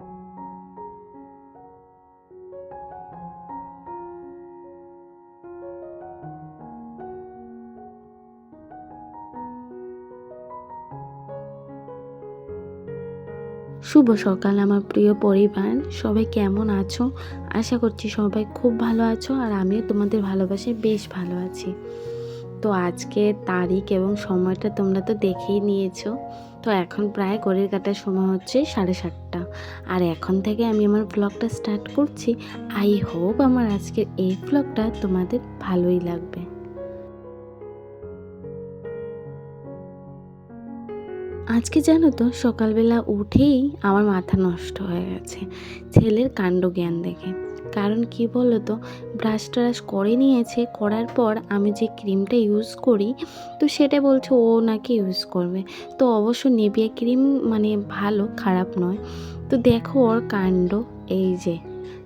শুভ সকাল, আমার প্রিয় পরিবার। সবাই কেমন আছো? আশা করছি সবাই খুব ভালো আছো, আর আমিও তোমাদের ভালোবাসায় বেশ ভালো আছি। তো আজকে তারিখ এবং সময়টা তোমরা তো দেখেই নিয়েছো। তো এখন প্রায় ঘড়ির কাটার সময় হচ্ছে সাড়ে সাতটা। আর এখন থেকে আমি আমার ব্লগটা স্টার্ট করছি। আই হোপ আমার আজকের এই ব্লগটা তোমাদের ভালোই লাগবে। আজকে জানো তো, সকালবেলা উঠেই আমার মাথা নষ্ট হয়ে গেছে। ছেলের কাণ্ড জ্ঞান দেখে। কারণ কি বলো তো ব্রাশ ট্রাশ করে নিয়েছে, করার পর আমি যে ক্রিমটা ইউজ করি, তো সেটা বলছে ও নাকি ইউজ করবে। তো অবশ্য নেভিয়া ক্রিম মানে ভালো, খারাপ নয়। তো দেখো ওর কাণ্ড, এই যে,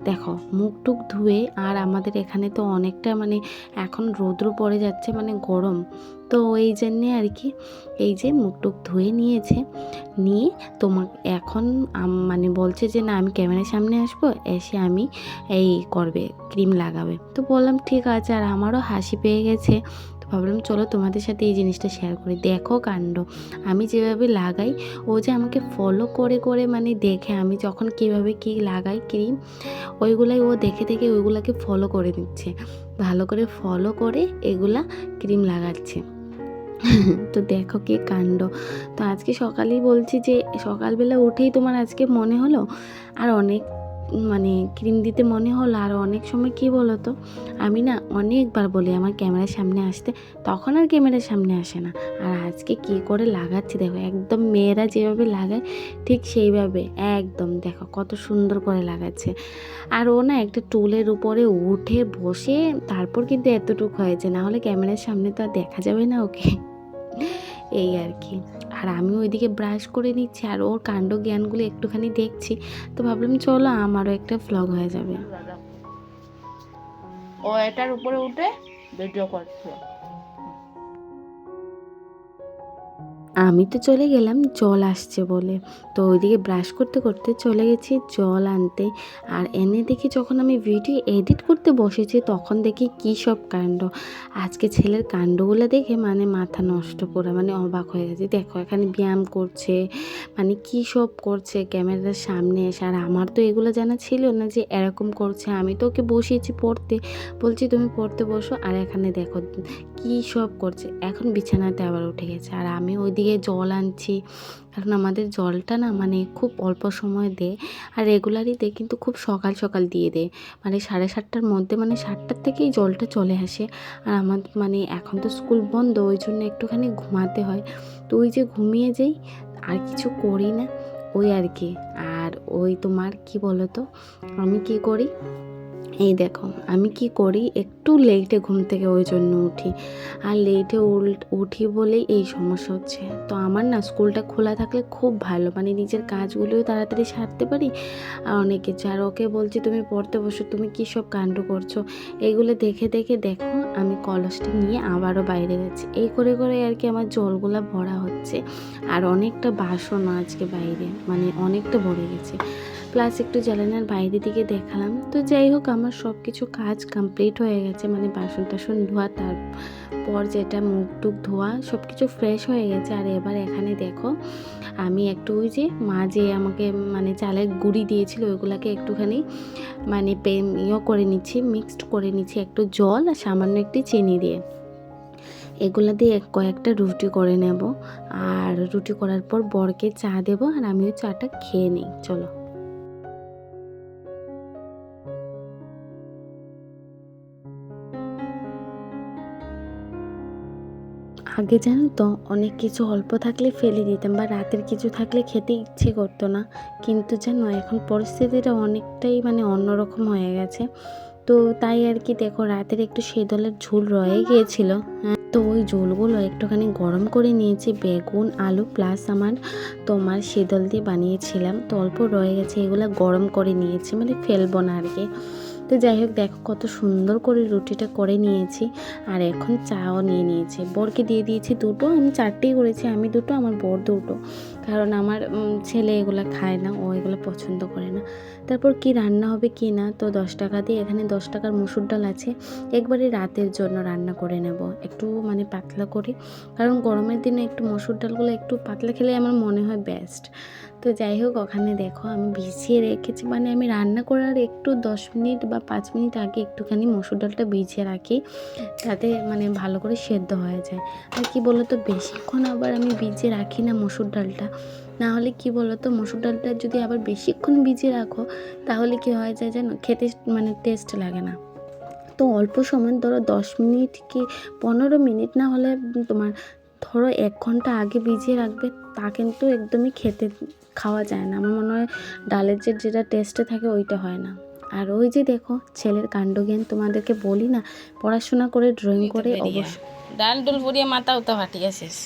দেখো, মুখ টুক ধুয়ে, আর আমাদের এখানে তো অনেকটা মানে এখন রৌদ্র পড়ে যাচ্ছে মানে গরম। তো এই জন্যে আর কি, এই যে মুখ টুক ধুয়ে নিয়েছে। নিয়ে তোমার এখন মানে বলছে যে, না, আমি ক্যামেরার সামনে আসব, এসে আমি এই করবে, ক্রিম লাগাবে। তো বললাম, ঠিক আছে। আর আমারও হাসি পেয়ে গেছে। তো ভাবলাম, চলো তোমাদের সাথে এই জিনিসটা শেয়ার করি। দেখো কাণ্ড। আমি যেভাবে লাগাই, ও যে আমাকে ফলো করে করে মানে দেখে, আমি যখন কীভাবে কি লাগাই ক্রিম, ওইগুলাই ও দেখে দেখে ওইগুলাকে ফলো করে দিচ্ছে ভালো করে ফলো করে এগুলা ক্রিম লাগাচ্ছে। তো দেখো কি কাণ্ড। তো আজকে সকালেই বলছি যে, সকালবেলা উঠেই তোমার আজকে মনে হলো? আর অনেক মানে ক্রিম দিতে মনে হলো? আর অনেক সময় কি বলো তো আমি না অনেকবার বলি, আমার ক্যামেরার সামনে আসতে, তখন আর ক্যামেরার সামনে আসে না। আর আজকে কি করে লাগাচ্ছি দেখো, একদম মেয়েরা যেভাবে লাগায়, ঠিক সেইভাবে, একদম দেখো কত সুন্দর করে লাগাচ্ছে। আর ও না একটা টুলের উপরে উঠে বসে, তারপর কিন্তু এতটুকু হয়েছে, না হলে ক্যামেরার সামনে তো আর দেখা যাবে না ওকে। এই আর কি। আর আমি ওইদিকে ব্রাশ করে নিচ্ছি, আর ওর কাণ্ড জ্ঞানগুলো একটুখানি দেখছি। তো ভাবলাম চলো আমারও একটা ফ্লগ হয়ে যাবে। ও এটার উপরে উঠে ভিডিও করছে। আমি তো চলে গেলাম, জল আসছে বলে। তো ওইদিকে ব্রাশ করতে করতে চলে গেছি জল আনতে। আর এনে দেখি যখন আমি ভিডিও এডিট করতে বসেছি তখন দেখি কী সব কাণ্ড। আজকে ছেলের কাণ্ডগুলো দেখে মানে মাথা নষ্ট করে মানে অবাক হয়ে গেছে। দেখো, এখানে ব্যায়াম করছে মানে কী সব করছে ক্যামেরার সামনে এসে। আর আমার তো এগুলো জানা ছিল না যে এরকম করছে। আমি তো ওকে বসিয়েছি পড়তে। বলছি, তুমি পড়তে বসো। আর এখানে দেখো কী সব করছে। এখন বিছানাতে আবার উঠে গেছে। আর আমি ওইদিকে জল আনছি। কারণ আমাদের জলটা না মানে খুব অল্প সময় দেয়। আর রেগুলারই দেয় কিন্তু খুব সকাল সকাল দিয়ে দেয়। মানে সাড়ে সাতটার মধ্যে মানে সাতটার থেকেই জলটা চলে আসে। আর আমার মানে এখন তো স্কুল বন্ধ, ওই জন্য একটুখানি ঘুমাতে হয়। তো ওই যে ঘুমিয়ে যাই, আর কিছু করি না, ওই আর কি। আর ওই তোমার কি বলো তো আমি কি করি? এই দেখো, আমি কি করি? একটু লেটে ঘুম থেকে ওই জন্য উঠি। আর লেটে উঠি বলেই এই সমস্যা হচ্ছে। তো আমার না স্কুলটা খোলা থাকলে খুব ভালো মানে নিজের কাজগুলোও তাড়াতাড়ি সারতে পারি। আর অনেক কিছু। আর ওকে বলছি, তুমি পড়তে বসো, তুমি কী সব কাণ্ড করছ? এইগুলো দেখে দেখে দেখো, আমি কলসটা নিয়ে আবারও বাইরে যাচ্ছি। এই করে করে আর কি আমার জলগুলা ভরা হচ্ছে। আর অনেকটা বাসনও আজকে বাইরে মানে অনেকটা ভরে গেছে। প্লাস একটু জ্বালানার বাইরে দিকে দেখালাম। তো যাই হোক আমার সব কিছু কাজ কমপ্লিট হয়ে গেছে মানে বাসন টাসন ধোয়া, তারপর যেটা মুখ টুক ধোয়া সব কিছু ফ্রেশ হয়ে গেছে। আর এবার এখানে দেখো, আমি একটু ওই যে মা যে আমাকে মানে চালের গুঁড়ি দিয়েছিল ওইগুলোকে একটুখানি মানে ইয়ে করে নিচ্ছি মিক্সড করে নিচ্ছি, একটু জল আর সামান্য একটু চিনি দিয়ে। এগুলো দিয়ে কয়েকটা রুটি করে নেব। আর রুটি করার পর বরকে চা দেবো, আর আমিও চাটা খেয়ে নিই, চলো। আগে জানো তো, অনেক কিছু অল্প থাকলে ফেলে দিতাম বা রাতের কিছু থাকলে খেতে ইচ্ছে করতো না। কিন্তু জানো, এখন পরিস্থিতিটা অনেকটাই মানে অন্যরকম হয়ে গেছে। তো তাই আর কি দেখো, রাতের একটু সেদলের ঝোল রয়ে গিয়েছিল। হ্যাঁ তো ওই ঝোলগুলো একটুখানি গরম করে নিয়েছি, বেগুন, আলু প্লাস আমার তোমার সেদল দিয়ে বানিয়েছিলাম। তো অল্প রয়ে গেছে, এগুলো গরম করে নিয়েছি মানে ফেলব না আর কি। তো যাই হোক, দেখো কত সুন্দর করে রুটিটা করে নিয়েছি আর এখন চাও নিয়ে নিয়েছি। বরকে দিয়ে দিয়েছি দুটো, আমি চারটেই করেছি, আমি দুটো, আমার বর দুটো। কারণ আমার ছেলে এগুলো খায় না, ও এগুলো পছন্দ করে না। তারপর কি রান্না হবে কি না, তো দশ টাকা দিয়ে এখানে দশ টাকার মুসুর ডাল আছে। একবারে রাতের জন্য রান্না করে নেব, একটু মানে পাতলা করে। কারণ গরমের দিনে একটু মসুর ডালগুলো একটু পাতলা খেলে আমার মনে হয় বেস্ট তো যাই হোক, ওখানে দেখো আমি ভিজিয়ে রেখেছি মানে আমি রান্না করার একটু দশ মিনিট বা পাঁচ মিনিট আগে একটুখানি মসুর ডালটা ভিজিয়ে রাখি, যাতে মানে ভালো করে সেদ্ধ হয়ে যায়। আর কি বলো তো বেশিক্ষণ আবার আমি ভিজিয়ে রাখি না মসুর ডালটা। না হলে কি বলো তো মসুর ডালটা যদি আবার বেশিক্ষণ ভিজিয়ে রাখো তাহলে কি হয়ে যায় যেন খেতে মানে টেস্ট লাগে না। তো অল্প সময় ধরো দশ মিনিট কি পনেরো মিনিট না হলে তোমার ধরো এক ঘণ্টা আগে ভিজিয়ে রাখবে তা কিন্তু একদমই খেতে খাওয়া যায় না। আমার মনে হয় ডালের যে যেটা টেস্টে থাকে ওইটা হয় না। আর ওই যে দেখো ছেলের কাণ্ডজ্ঞান তোমাদেরকে বলি না পড়াশোনা করে ড্রয়িং করে অবশ্য ডাল ডুল পরিয়ে মাথা উতা ফাটি গেছিস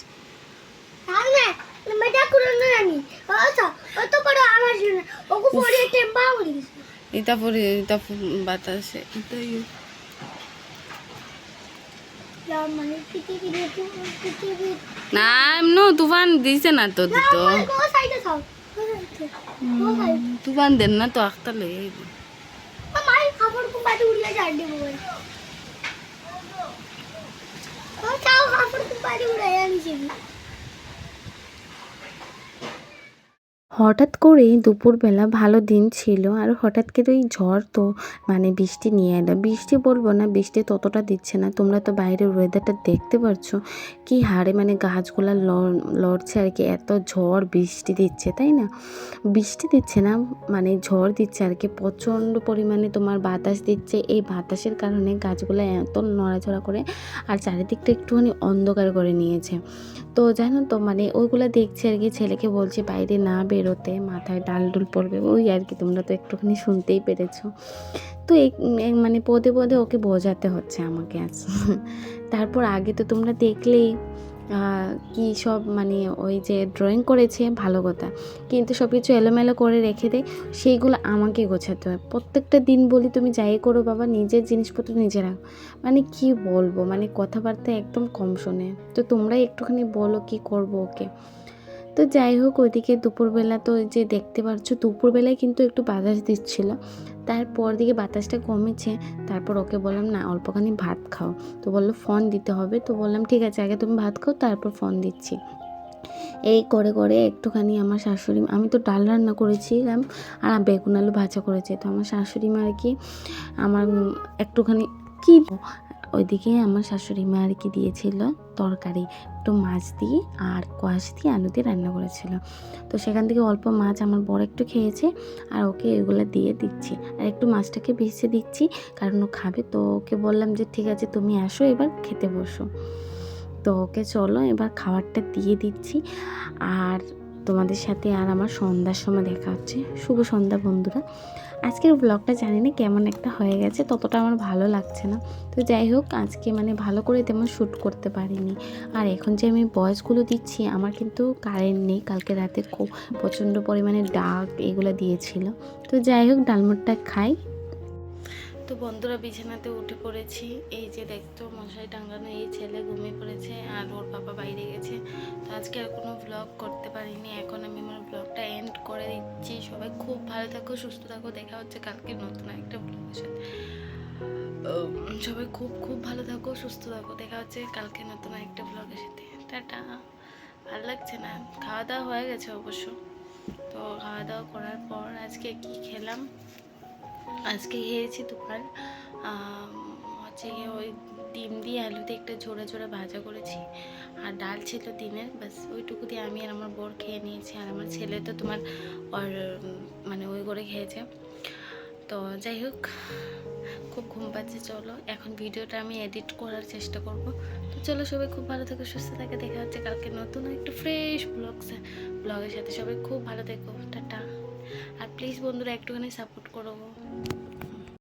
না মেটা করে না আমি আচ্ছা অত বড় আমার জন্য ওকে পরে টেম্পা উড়ি ইতা পরে ইতা বাতাসে। ইতাই মানে না এমনো তুফান দিছে না তো দিত সাইড তুফান দেন না তো আখতা লই আইব আমার খাবার কো উড়িয়ে যাই দেবো চাও খাবার কো বাড়ি উড়িয়ে আনিছি হঠাৎ করেই দুপুরবেলা ভালো দিন ছিল আর হঠাৎ করেই ঝড় তো মানে বৃষ্টি নিয়ে এলো। বৃষ্টি বলব না, বৃষ্টি ততটা দিচ্ছে না। তোমরা তো বাইরের ওয়েদারটা দেখতে পারছ। কি হারে মানে গাছগুলো লড়- লড়ছে আর কি, এত ঝড় বৃষ্টি দিচ্ছে, তাই না? বৃষ্টি দিচ্ছে না মানে ঝড় দিচ্ছে আর কি। প্রচণ্ড পরিমাণে তোমার বাতাস দিচ্ছে। এই বাতাসের কারণে গাছগুলো এত নড়াচড়া করে আর চারিদিকটা একটুখানি অন্ধকার করে নিয়েছে। তো জানো তো মানে ওইগুলো দেখছে আর কি, ছেলেকে বলছি বাইরে না বেরোতে মাথায় ডাল ডুল পড়বে, ওই আর কি, তোমরা তো একটুখানি শুনতেই পেরেছ। তো এই মানে পদে পদে ওকে বোঝাতে হচ্ছে আমাকে আজ। তারপর আগে তো তোমরা দেখলেই কি সব মানে ওই যে ড্রয়িং করেছে, ভালো কথা। কিন্তু সব কিছু এলোমেলো করে রেখে দেয় সেইগুলো আমাকে গোছাতে হয়। প্রত্যেকটা দিন বলি, তুমি যাই করো বাবা, নিজের জিনিসপত্র নিজে রাখো। মানে কি বলব মানে কথাবার্তা একদম কম শোনে। তো তোমরাই একটুখানি বলো, কি করব ওকে? তো যাই হোক, ওইদিকে দুপুরবেলা তো যে দেখতে পাচ্ছ, দুপুরবেলায় কিন্তু একটু বাতাস দিচ্ছিল। তারপর দিকে বাতাসটা কমেছে, তারপর ওকে বললাম, না, অল্পখানি ভাত খাও। তো বলল, ফোন দিতে হবে। তো বললাম, ঠিক আছে, আগে তুমি ভাত খাও, তারপর ফোন দিচ্ছি। এই করে করে একটুখানি আমার শাশুড়ি, আমি তো ডাল রান্না করেছিলাম, আর বেগুন আলু ভাজা করেছে। তো আমার শাশুড়ি মা আর কি, আমার একটুখানি কি ওইদিকে আমার শাশুড়ি মা আর কি দিয়েছিল তরকারি, একটু মাছ দিয়ে আর কোয়াশ দিয়ে আলু দিয়ে রান্না করেছিল। তো সেখান থেকে অল্প মাছ আমার বড় একটু খেয়েছে আর ওকে এগুলো দিয়ে দিচ্ছি। আর একটু মাছটাকে ভেসে দিচ্ছি, কারণ ও খাবে। তো ওকে বললাম যে, ঠিক আছে, তুমি আসো, এবার খেতে বসো। তো ওকে চলো, এবার খাবারটা দিয়ে দিচ্ছি। আর তোমাদের সাথে আর আমার সন্ধ্যার সময় দেখা হচ্ছে। শুভ সন্ধ্যা, বন্ধুরা। আজকের ব্লগটা জানি না কেমন একটা হয়ে গেছে, ততটা আমার ভালো লাগছে না। তো যাই হোক, আজকে মানে ভালো করে তেমন শ্যুট করতে পারিনি। আর এখন যে আমি বয়সগুলো দিচ্ছি, আমার কিন্তু কারেন্ট নেই। কালকে রাতে খুব প্রচণ্ড পরিমাণে ডাক এগুলো দিয়েছিল। তো যাই হোক, ডালমুটটা খাই। তো বন্ধুরা বিছানাতে উঠে পড়েছি। এই যে দেখতো মশাই টাঙ্গানো এই ছেলে ঘুমিয়ে পড়েছে আর ওর বাবা বাইরে গেছে। তো আজকে আর কোনো ব্লগ করতে পারিনি। এখন আমি আমার ব্লগটা এন্ড করে দিচ্ছি। সবাই খুব ভালো থাকো, সুস্থ থাকো। দেখা হচ্ছে কালকে নতুন একটা ব্লগের সাথে। সবাই খুব খুব ভালো থাকো, সুস্থ থাকো। দেখা হচ্ছে কালকে নতুন একটা ব্লগের সাথে। টাটা। ভালো লাগছে না? খাওয়া দাওয়া হয়ে গেছে অবশ্য। তো খাওয়া দাওয়া করার পর আজকে কি খেলাম? আজকে খেয়েছি দুপুর। হচ্ছে গিয়ে ওই ডিম দিয়ে আলুতে একটা ঝোড়া ঝোড়া ভাজা করেছি। আর ডাল ছিল দিনের, ব্যাস ওইটুকু দিয়ে আমি আর আমার বর খেয়ে নিয়েছি। আর আমার ছেলে তো তোমার ওর মানে ওই করে খেয়েছে। তো যাই হোক, খুব ঘুম পাচ্ছে, চলো। এখন ভিডিওটা আমি এডিট করার চেষ্টা করব। তো চলো সবাই খুব ভালো থেকো, সুস্থ থাকে। দেখা হচ্ছে কালকে নতুন একটা ফ্রেশ ব্লগ ব্লগের সাথে সবাই খুব ভালো থেকো। প্লিজ বন্ধুরা একটুখানি সাপোর্ট করো